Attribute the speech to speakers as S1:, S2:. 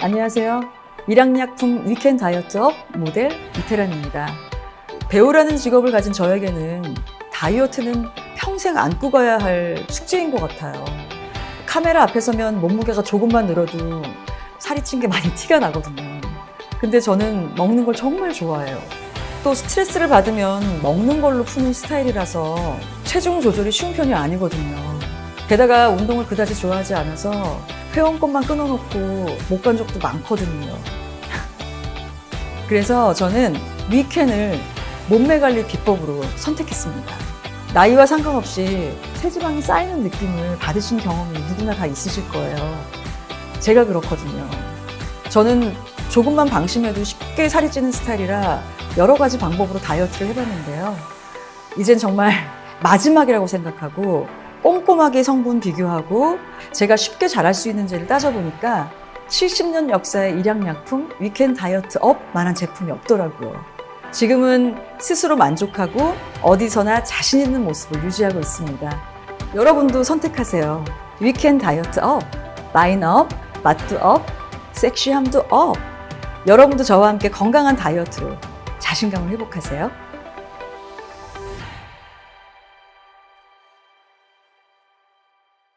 S1: 안녕하세요. 일양약품 위켄 다이어트업 모델 이태란입니다. 배우라는 직업을 가진 저에게는 다이어트는 평생 안고 가야 할 숙제인 것 같아요. 카메라 앞에 서면 몸무게가 조금만 늘어도 살이 찐 게 많이 티가 나거든요. 근데 저는 먹는 걸 정말 좋아해요. 또 스트레스를 받으면 먹는 걸로 푸는 스타일이라서 체중 조절이 쉬운 편이 아니거든요. 게다가 운동을 그다지 좋아하지 않아서 회원권만 끊어놓고 못 간 적도 많거든요. 그래서 저는 위켄을 몸매 관리 비법으로 선택했습니다. 나이와 상관없이 체지방이 쌓이는 느낌을 받으신 경험이 누구나 다 있으실 거예요. 제가 그렇거든요. 저는 조금만 방심해도 쉽게 살이 찌는 스타일이라 여러 가지 방법으로 다이어트를 해봤는데요. 이젠 정말 마지막이라고 생각하고 꼼꼼하게 성분 비교하고 제가 쉽게 잘할 수 있는지를 따져보니까 70년 역사의 일양약품 위켄 다이어트 업 만한 제품이 없더라고요. 지금은 스스로 만족하고 어디서나 자신 있는 모습을 유지하고 있습니다. 여러분도 선택하세요. 위켄 다이어트 업, 라인 업, 맛도 업, 섹시함도 업. 여러분도 저와 함께 건강한 다이어트로 자신감을 회복하세요.